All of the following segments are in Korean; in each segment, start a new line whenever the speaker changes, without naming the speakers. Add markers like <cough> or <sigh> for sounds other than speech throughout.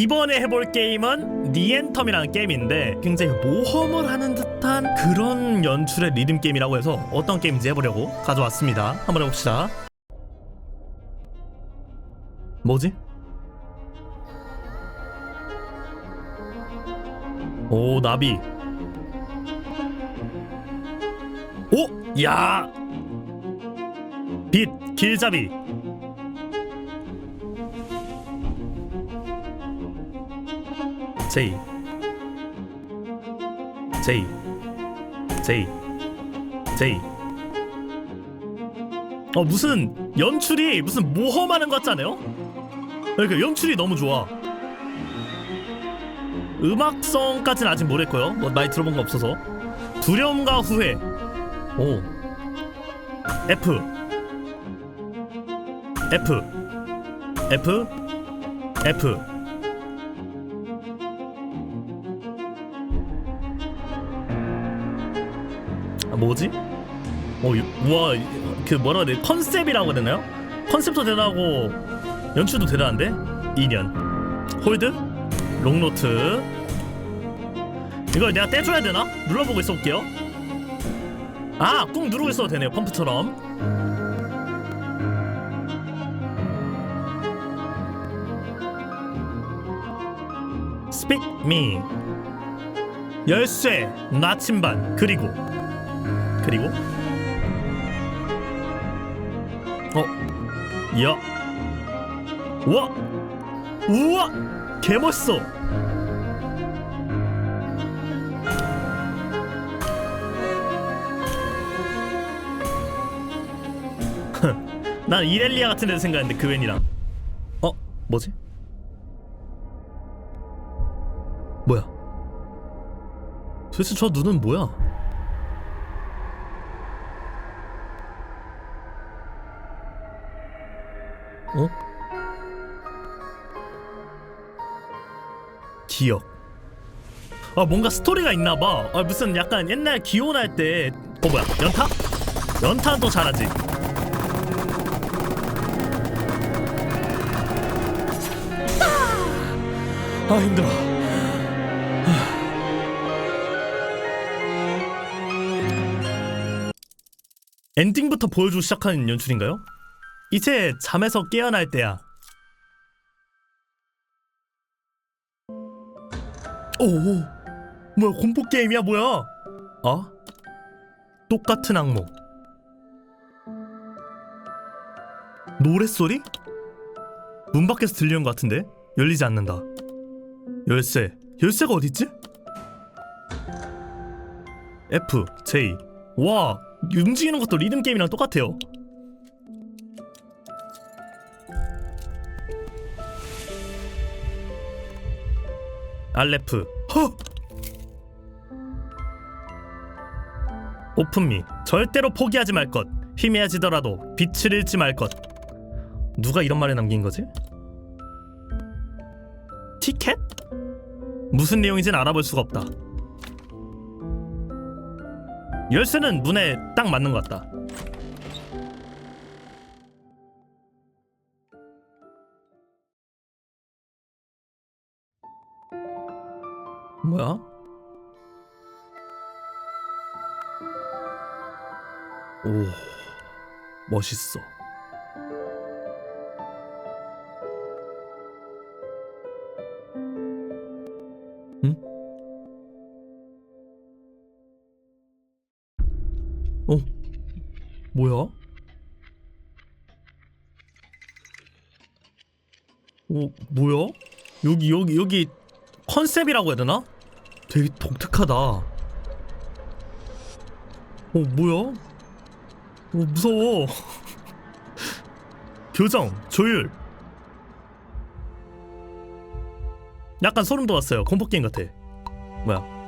이번에 해볼 게임은 니엔텀이라는 게임인데 굉장히 모험을 하는 듯한 그런 연출의 리듬 게임이라고 해서 어떤 게임인지 해보려고 가져왔습니다. 한번 해봅시다. 뭐지? 오 나비. 오, 야. 빛 길잡이. 제이 제이 제이 제이 어 무슨 연출이 무슨 모험하는 것 같잖아요? 그러니까 연출이 너무 좋아. 음악성까지는 아직 모르겠고요. 뭐 많이 들어본 거 없어서. 두려움과 후회. 오. F. F. F. F 뭐지? 어, 이- 우와, 이- 그 뭐라 그래? 컨셉이라고 해야 되나요? 컨셉도 대단하고 연출도 대단한데? 2년. 홀드, 롱노트. 이걸 내가 떼줘야 되나? 눌러보고 있어 볼게요. 아, 꾹 누르고 있어도 되네요. 펌프처럼. Speak me. 열쇠, 나침반, 그리고 그리고 어, 야, 우와, 우와, 개 멋있어. <laughs> 난 이렐리아 같은 데 생각했는데 그웬이랑 어 뭐지? 뭐야? 도대체 저 눈은 뭐야? 기억. 아 뭔가 스토리가 있나봐. 아 무슨 약간 옛날 기혼 할 때 어 뭐야 연타? 연타는 또 잘하지. 아 힘들어. 엔딩부터 보여주고 시작하는 연출인가요? 이제 잠에서 깨어날 때야. 오, 오 뭐야 공포 게임이야 뭐야? 어? 똑같은 악몽. 노래 소리? 문 밖에서 들리는 것 같은데 열리지 않는다. 열쇠. 열쇠가 어디 있지? F, J. 와, 움직이는 것도 리듬 게임이랑 똑같아요. 알레프. 허! 오픈미. 절대로 포기하지 말 것. 희미해지더라도 빛을 잃지 말 것. 누가 이런 말을 남긴 거지? 티켓? 무슨 내용인지는 알아볼 수가 없다. 열쇠는 문에 딱 맞는 것 같다. 멋있어. 응? 어? 뭐야? 어, 뭐야? 여기 여기 여기 컨셉이라고 해야 되나? 되게 독특하다. 어, 뭐야? 어, 무서워. 교정, 조율. 약간 소름 돋았어요. 공포 게임 같아. 뭐야?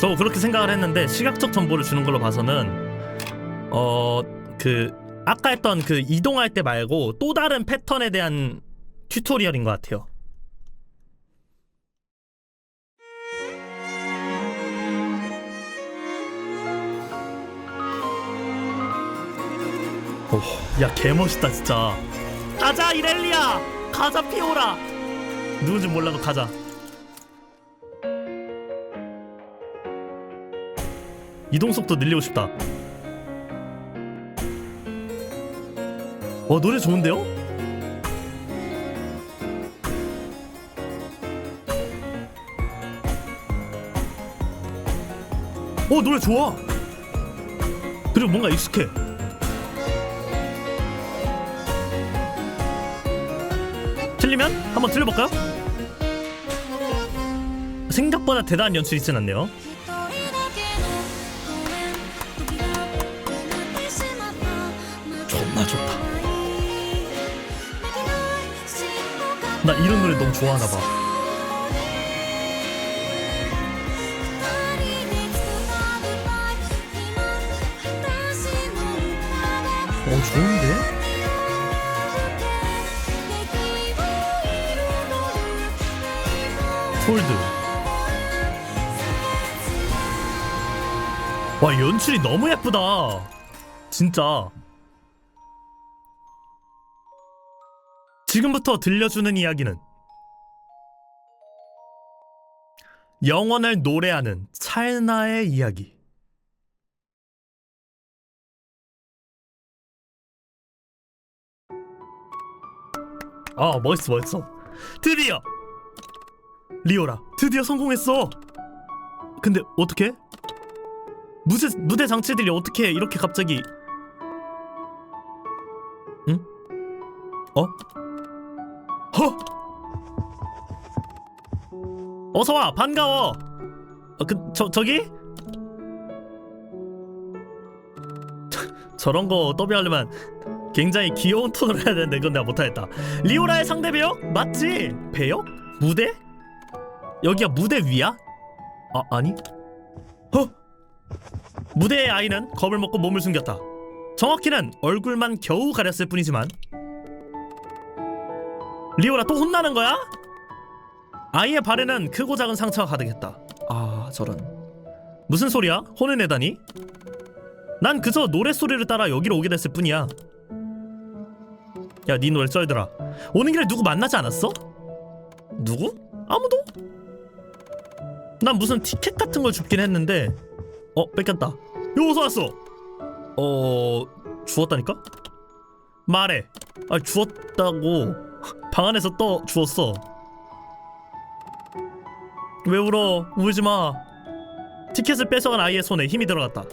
저 그렇게 생각을 했는데 시각적 정보를 주는 걸로 봐서는 어 그 아까 했던 그 이동할 때 말고 또 다른 패턴에 대한 튜토리얼인 것 같아요. 오, 야 개멋있다 진짜. 가자 이렐리아, 가자 피오라. 누군지 몰라도 가자. 이동 속도 늘리고 싶다. 어 노래 좋은데요? 어 노래 좋아. 그리고 뭔가 익숙해. 틀리면 한번 들려볼까요? 생각보다 대단한 연출이 있진 않네요. 나 이런 노래 너무 좋아하나 봐. 어 좋은데? 폴드. 와 연출이 너무 예쁘다. 진짜. 지금부터 들려주는 이야기는 영원을 노래하는 찰나의 이야기. 아 멋있어 멋있어. 드디어 리오라 드디어 성공했어. 근데 어떻게? 무대 무대 장치들이 어떻게 이렇게 갑자기? 응? 어? 허! 어서 와 반가워. 어, 그 저 저기? <laughs> 저런 거 더비하려면 굉장히 귀여운 톤으로 해야 되는데 그건 내가 못하겠다. 리오라의 상대 배역 맞지? 배역? 무대? 여기가 무대 위야? 아 아니? 허! 무대의 아이는 겁을 먹고 몸을 숨겼다. 정확히는 얼굴만 겨우 가렸을 뿐이지만 리오라 또 혼나는 거야? 아이의 발에는 크고 작은 상처가 가득했다. 아 저런 무슨 소리야? 혼을 내다니? 난 그저 노래 소리를 따라 여기로 오게 됐을 뿐이야. 야, 네 노래 쩔더라. 오는 길에 누구 만나지 않았어? 누구? 아무도? 난 무슨 티켓 같은 걸 줍긴 했는데, 어 뺏겼다. 요 어서 왔어. 어 주웠다니까? 말해. 아 주웠다고 방 안에서 떠 주웠어. 왜 울어? 울지 마. 티켓을 뺏어간 아이의 손에 힘이 들어갔다.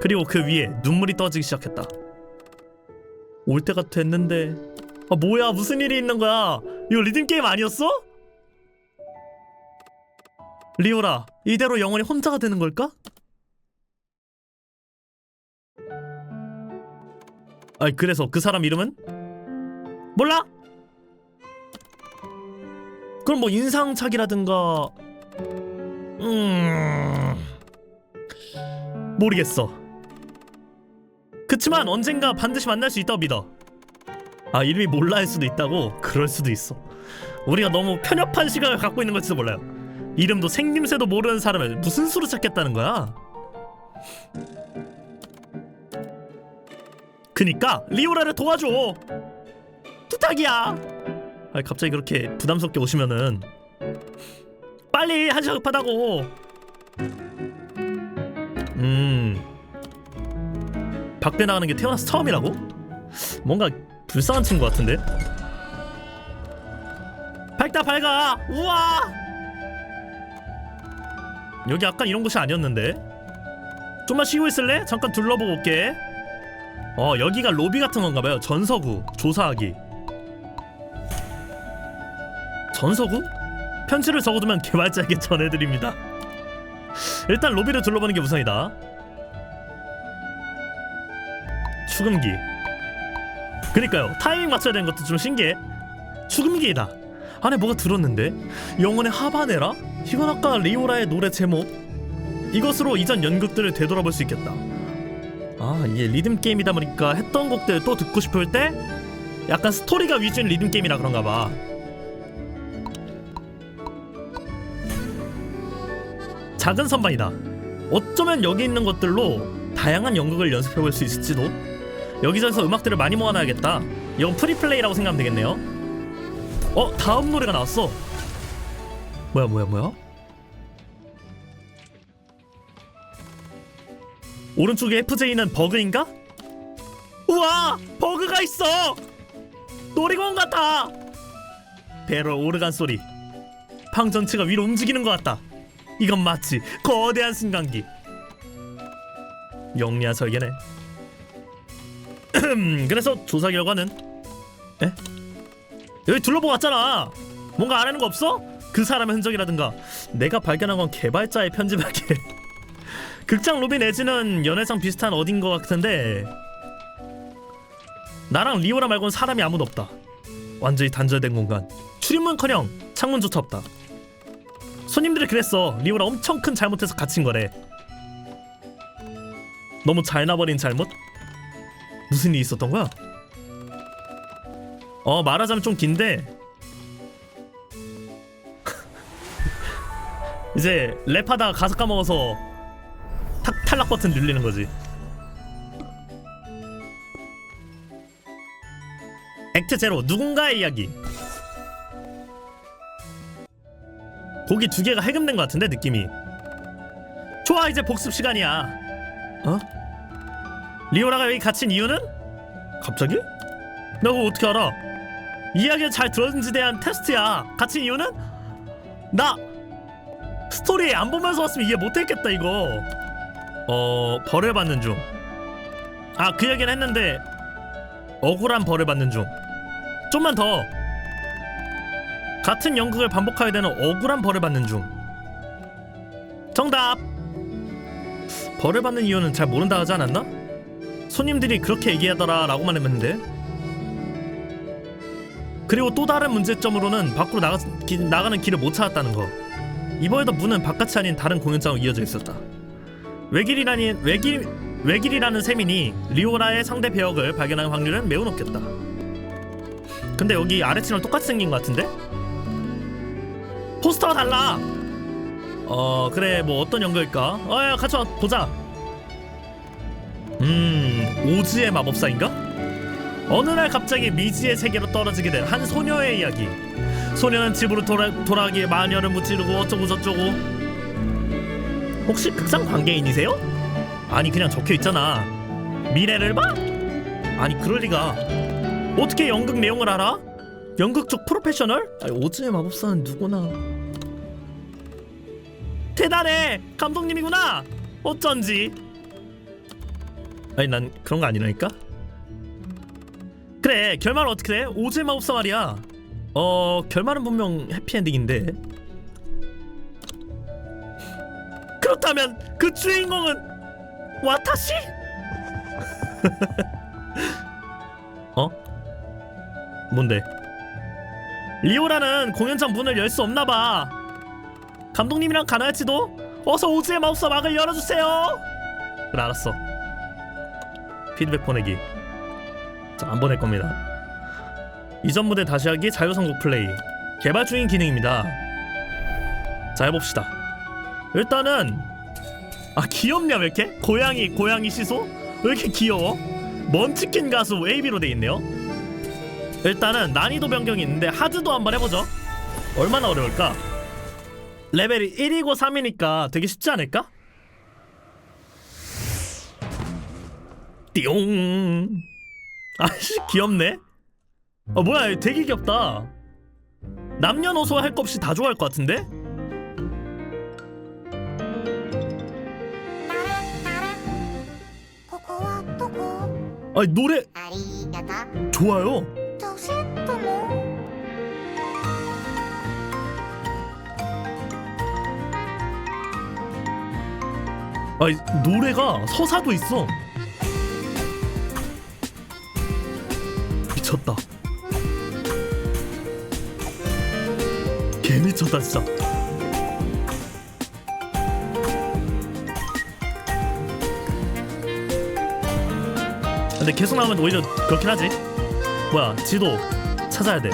그리고 그 위에 눈물이 떠지기 시작했다. 올 때가 됐는데 아 뭐야 무슨 일이 있는 거야? 이거 리듬 게임 아니었어? 리오라 이대로 영원히 혼자가 되는 걸까? 아니 그래서 그 사람 이름은 몰라? 그럼 뭐 인상착이라든가 음 모르겠어. 그치만 언젠가 반드시 만날 수 있다고 믿어. 아 이름이 몰라 할 수도 있다고? 그럴 수도 있어. 우리가 너무 편협한 시각을 갖고 있는 걸지도 몰라요. 이름도 생김새도 모르는 사람을 무슨 수로 찾겠다는 거야? 그니까 리오라를 도와줘. 부탁이야. 아 갑자기 그렇게 부담스럽게 오시면은 빨리 한 시간 급하다고. 음. 밖에 나가는 게 태어나서 처음이라고? 뭔가 불쌍한 친구 같은데? 밝다 밝아! 우와! 여기 아까 이런 곳이 아니었는데? 좀만 쉬고 있을래? 잠깐 둘러보고 올게 어 여기가 로비 같은 건가봐요 전서구 조사하기 전서구? 편지를 적어두면 개발자에게 전해드립니다. 일단 로비를 둘러보는 게 우선이다. 추금기. 그니까요 타이밍 맞춰야 되는 것도 좀 신기해. 추금기이다. 안에 뭐가 들었는데? 영혼의 하바네라? 이건 아까 리오라의 노래 제목. 이것으로 이전 연극들을 되돌아볼 수 있겠다. 아 이게 리듬 게임이다 보니까 했던 곡들 또 듣고 싶을 때? 약간 스토리가 위주인 리듬 게임이라 그런가 봐. 작은 선반이다. 어쩌면 여기 있는 것들로 다양한 연극을 연습해 볼 수 있을지도. 여기저기서 음악들을 많이 모아놔야겠다. 이건 프리플레이라고 생각하면 되겠네요. 어 다음 노래가 나왔어. 뭐야 뭐야 뭐야? 오른쪽에 FJ는 버그인가? 우와 버그가 있어 놀이공원 같아 배럴 오르간 소리 방 전체가 위로 움직이는 것 같다 이건 마치 거대한 승강기. 영리한 설계네. <clears throat> 그래서 조사 결과는? 에? 여기 둘러보고 왔잖아. 뭔가 안 하는 거 없어? 그 사람의 흔적이라든가. 내가 발견한 건 개발자의 편집할게 <laughs> 극장 로비 내지는 연회장 비슷한 어딘 것 같은데. 나랑 리오라 말고는 사람이 아무도 없다. 완전히 단절된 공간. 출입문커녕 창문조차 없다 손님들이 그랬어 리오라 엄청 큰 잘못해서 갇힌 거래 너무 잘 나버린 잘못? 무슨 일이 있었던 거야? 어 말하자면 좀 긴데 <laughs> 이제 랩하다가 가사 까먹어서 탁, 탈락 버튼 눌리는 거지. 액트 제로 누군가의 이야기. 고기 두 개가 해금된 것 같은데 느낌이. 좋아 이제 복습 시간이야. 어? 리오라가 여기 갇힌 이유는? 갑자기? 나 그거 어떻게 알아? 이야기를 잘 들었는지 대한 테스트야. 갇힌 이유는? 나 스토리 안 보면서 왔으면 이해 못했겠다 이거. 어 벌을 받는 중. 아 그 얘기는 했는데 억울한 벌을 받는 중. 좀만 더. 같은 연극을 반복하게 되는 억울한 벌을 받는 중. 정답. 벌을 받는 이유는 잘 모른다 하지 않았나? 손님들이 그렇게 얘기하더라라고만 했는데. 그리고 또 다른 문제점으로는 밖으로 나가, 기, 나가는 길을 못 찾았다는 거. 이번에도 문은 바깥이 아닌 다른 공연장으로 이어져 있었다. 외길이라는 외길 외길이라는 셈이니 리오라의 상대 배역을 발견할 확률은 매우 높겠다. 근데 여기 아래층이랑 똑같이 생긴 것 같은데? 포스터가 달라. 어 그래 뭐 어떤 연극일까? 어야 와, 보자. 음 오즈의 마법사인가? 어느 날 갑자기 미지의 세계로 떨어지게 된 한 소녀의 이야기. 소녀는 집으로 돌아, 돌아가기에 마녀를 무찌르고 어쩌고 저쩌고 혹시 극상 관계인이세요? 아니 그냥 적혀 있잖아. 미래를 봐? 아니 그럴 리가. 어떻게 연극 내용을 알아? 연극 쪽 프로페셔널? 아니, 오즈의 마법사는 누구나. 대단해 감독님이구나. 어쩐지. 아니 난 그런 거 아니라니까. 그래 결말은 어떻게 돼? 오즈의 마법사 말이야. 어 결말은 분명 해피엔딩인데. 그렇다면 그 주인공은 와타시? <laughs> 어? 뭔데? 리오라는 공연장 문을 열 수 없나 봐. 감독님이랑 가나야치도 어서 오즈의 마법사 막을 열어주세요. 그래 알았어. 피드백 보내기. 자 안 보낼 겁니다. 이전 무대 다시 하기 자유선곡 플레이 개발 중인 기능입니다. 자 해봅시다. 일단은 아 귀엽냐 왜 이렇게? 고양이 고양이 시소? 왜 이렇게 귀여워? 먼치킨 가수 AB로 돼 있네요. 일단은 난이도 변경이 있는데 하드도 한번 해보죠. 얼마나 어려울까? 레벨이 1이고 3이니까 되게 쉽지 않을까? 띠용. 아씨 귀엽네. 아 뭐야 되게 귀엽다. 남녀노소 할 거 없이 다 좋아할 것 같은데? 아니 노래 좋아요.
どうしても
아 노래가 서사도 있어. 미쳤다. 개 미쳤다 진짜. 근데 계속 나오면 오히려 그렇긴 하지 뭐야 지도 찾아야 돼어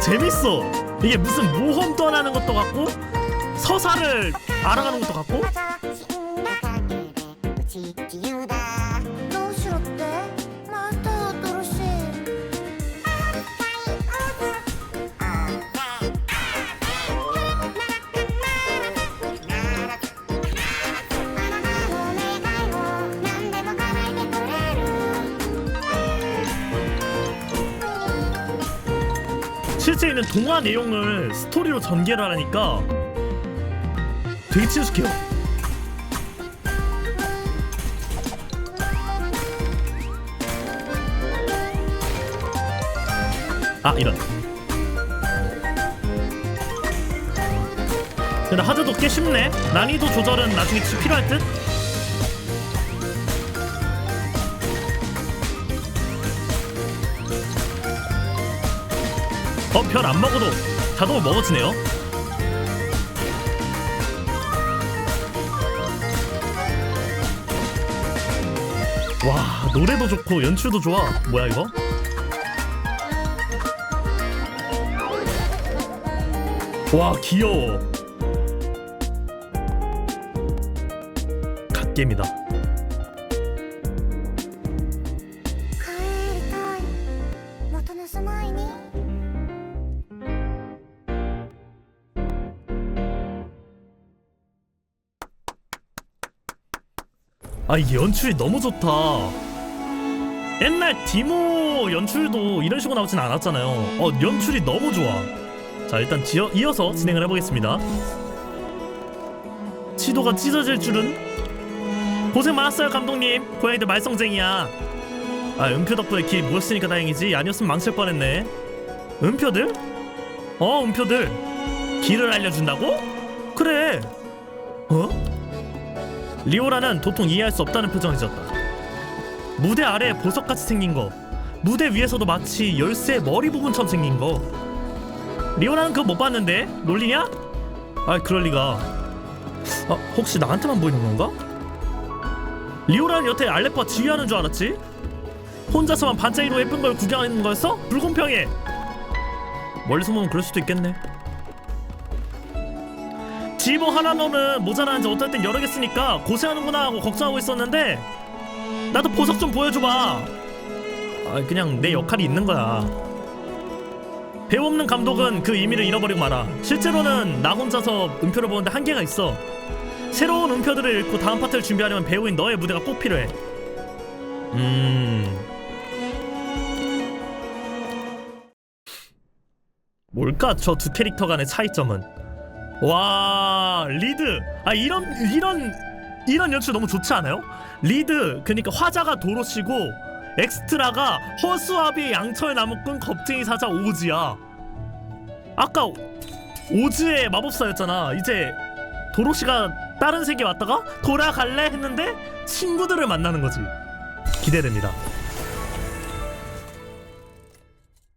재밌어. 이게 무슨 모험 떠나는 것도 같고 서사를 알아가는 것도 같고 실제 있는 동화 내용을 스토리로 전개를 하니까 되게 친숙해요. 아 이런. 근데 하드도 꽤 쉽네. 난이도 조절은 나중에 필요할 듯. 어, 별 안 먹어도 자동으로 먹어지네요. 와, 노래도 좋고 연출도 좋아. 뭐야 이거? 와, 귀여워. 갓겜이다. 아 연출이 너무 좋다. 옛날 디모 연출도 이런 식으로 나오진 않았잖아요. 어 연출이 너무 좋아. 자 일단 지어, 이어서 진행을 해보겠습니다. 치도가 찢어질 줄은? 고생 많았어요 감독님. 고양이들 말썽쟁이야. 아 은표 덕분에 길 모였으니까 다행이지. 아니었으면 망칠 뻔했네. 은표들? 어 은표들. 길을 알려준다고? 그래. 어? 리오라는 도통 이해할 수 없다는 표정을 지었다. 무대 아래 보석같이 생긴 거, 무대 위에서도 마치 열쇠 머리 부분처럼 생긴 거. 리오라는 그거 못 봤는데 놀리냐? 아 그럴 리가. 아 혹시 나한테만 보이는 건가? 리오라는 여태 알레파 지휘하는 줄 알았지? 혼자서만 반짝이로 예쁜 걸 구경하는 거였어? 불공평해. 멀리서 보면 그럴 수도 있겠네. 지보 하나로는 모자라는지 어떨 땐 쓰니까 고생하는구나 하고 걱정하고 있었는데 나도 보석 좀 보여줘봐. 아 그냥 내 역할이 있는 거야. 배우 없는 감독은 그 의미를 잃어버리고 말아. 실제로는 나 혼자서 음표를 보는데 한계가 있어. 새로운 음표들을 읽고 다음 파트를 준비하려면 배우인 너의 무대가 꼭 필요해. 음. 뭘까? 저 두 캐릭터 간의 차이점은 와 리드. 아 이런 이런 이런 연출 너무 좋지 않아요? 리드 그러니까 화자가 도로시고 엑스트라가 허수아비 양철 나무꾼 겁쟁이 사자 오즈야. 아까 오즈의 마법사였잖아. 이제 도로시가 다른 세계 왔다가 돌아갈래? 했는데 친구들을 만나는 거지. 기대됩니다.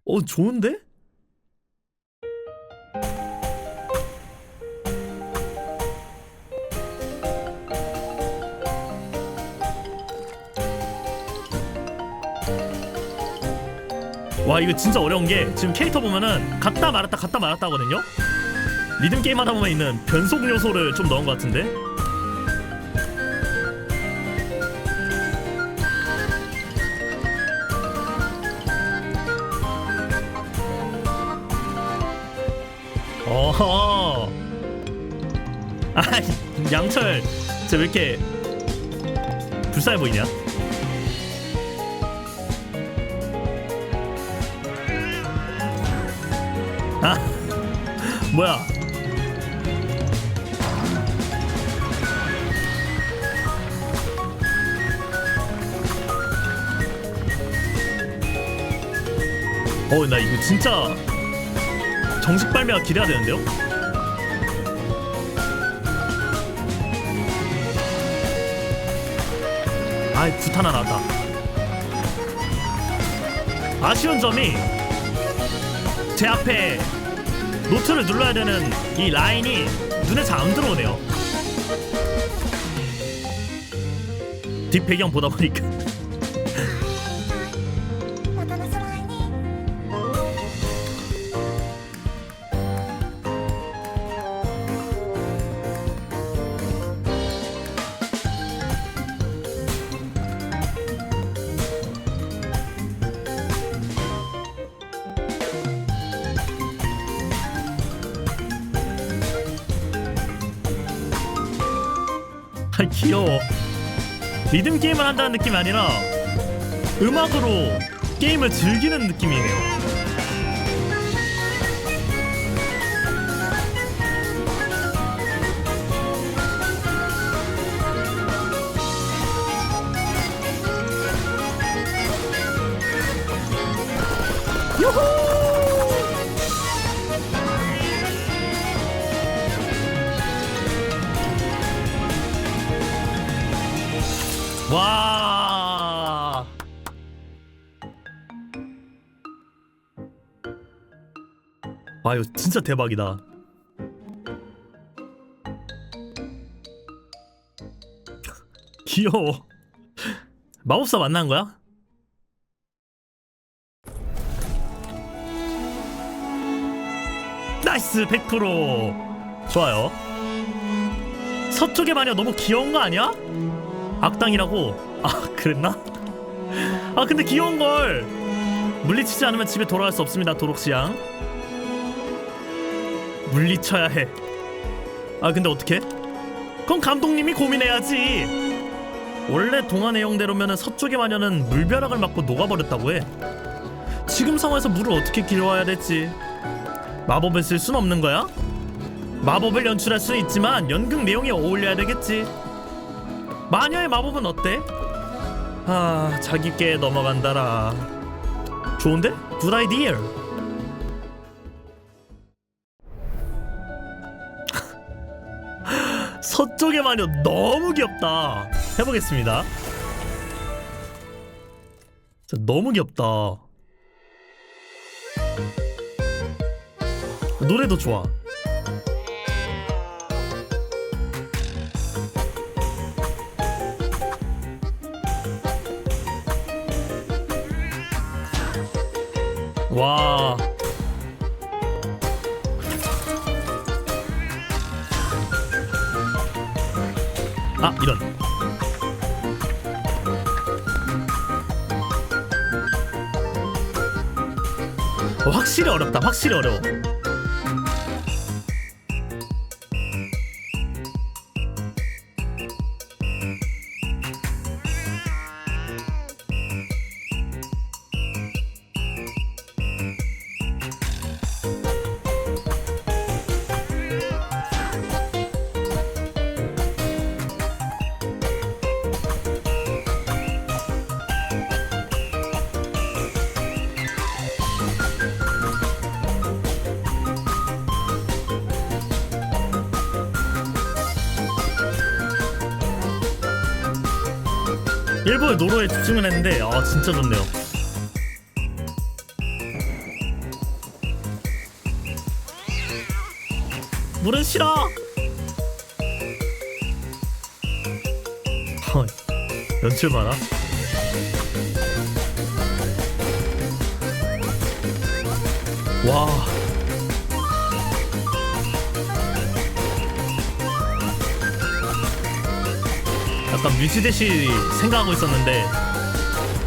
어 좋은데? 와 이거 진짜 어려운 게 지금 캐릭터 보면은 갔다 말았다 갔다 말았다 하거든요? 리듬 게임 하다 보면 있는 변속 요소를 좀 넣은 것 같은데? 어허. 아 양철 쟤 왜 이렇게 불쌍해 보이냐 아 <laughs> 뭐야 어 나 이거 진짜 정식 발매가 기대가 되는데요? 아이 굿 하나 나왔다 아쉬운 점이 제 앞에 노트를 눌러야 되는 이 라인이 눈에 잘 안 들어오네요. 뒷 배경 보다 보니까 리듬 게임을 한다는 느낌이 아니라 음악으로 게임을 즐기는 느낌이네요. 유후 와, 이거 진짜 대박이다. <laughs> 귀여워. 마법사 만난 거야? 나이스 100% 좋아요. 서쪽의 마녀 너무 귀여운 거 아니야? 악당이라고? 아 그랬나? 아 근데 귀여운 걸 물리치지 않으면 집에 돌아갈 수 없습니다 도록시양 물리쳐야 해. 아 근데 어떻게? 그럼 감독님이 고민해야지. 원래 동화 내용대로면은 서쪽의 마녀는 물벼락을 맞고 녹아버렸다고 해. 지금 상황에서 물을 어떻게 길어와야 될지 마법을 쓸 순 없는 거야? 마법을 연출할 수는 있지만 연극 내용에 어울려야 되겠지. 마녀의 마법은 어때? 아 자기 께 넘어간다라. 좋은데? 굿아 서쪽의 마녀 너무 귀엽다. 해보겠습니다. 너무 귀엽다. 노래도 좋아. 와. 아, 이런. 어, 확실히 어렵다. 확실히 어려워. 일부러 노로에 집중을 했는데 아 진짜 좋네요. 물은 싫어. 어, 연출 봐라. 와. 약간 뮤지대시 생각하고 있었는데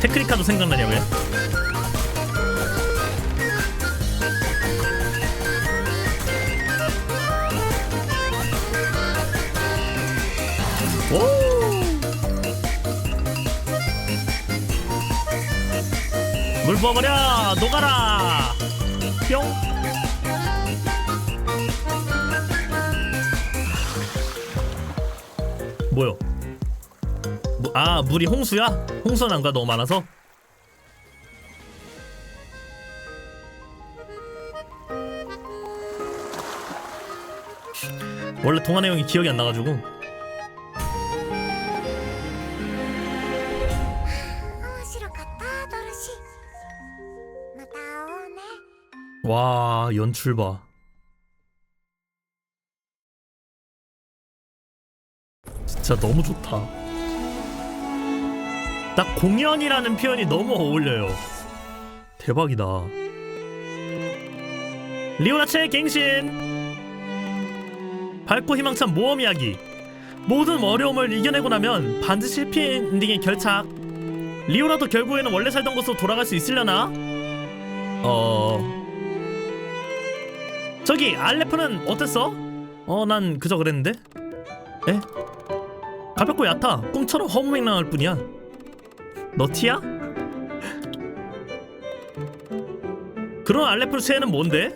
테크니카도 생각나냐 왜? 오! 물 부어버려 녹아라 뿅 뭐요? 아 물이 홍수야? 홍수난가 너무 많아서? 원래 동화 내용이 기억이 안 나가지고 와 연출 봐 진짜 너무 좋다 딱 공연이라는 표현이 너무 어울려요. 대박이다. 리오라체의 갱신. 밝고 희망찬 모험 이야기. 모든 어려움을 이겨내고 나면 반드시 해피 엔딩의 결착. 리오라도 결국에는 원래 살던 곳으로 돌아갈 수 있으려나? 어... 저기 알레프는 어땠어? 어 난 그저 그랬는데. 에? 가볍고 얕아. 꿈처럼 허무맹랑할 뿐이야 너 티야? 그런 알레프의 최애는 뭔데?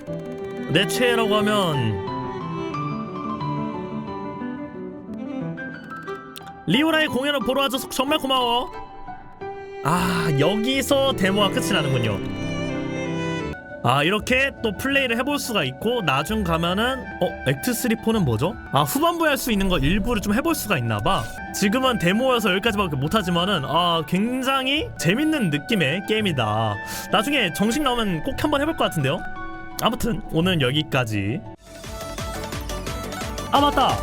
내 최애라고 하면 리오라의 공연을 보러 와줘서 정말 고마워 아 여기서 데모가 끝이 나는군요 아 이렇게 또 플레이를 해볼 수가 있고 나중 가면은 어 액트 3 4는 뭐죠? 아 후반부에 할 수 있는 거 일부를 좀 해볼 수가 있나봐. 지금은 데모여서 여기까지밖에 못하지만은 아 굉장히 재밌는 느낌의 게임이다. 나중에 정식 나오면 꼭 한번 해볼 것 같은데요? 아무튼 오늘은 여기까지. 아 맞다!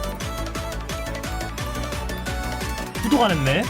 구독 안 했네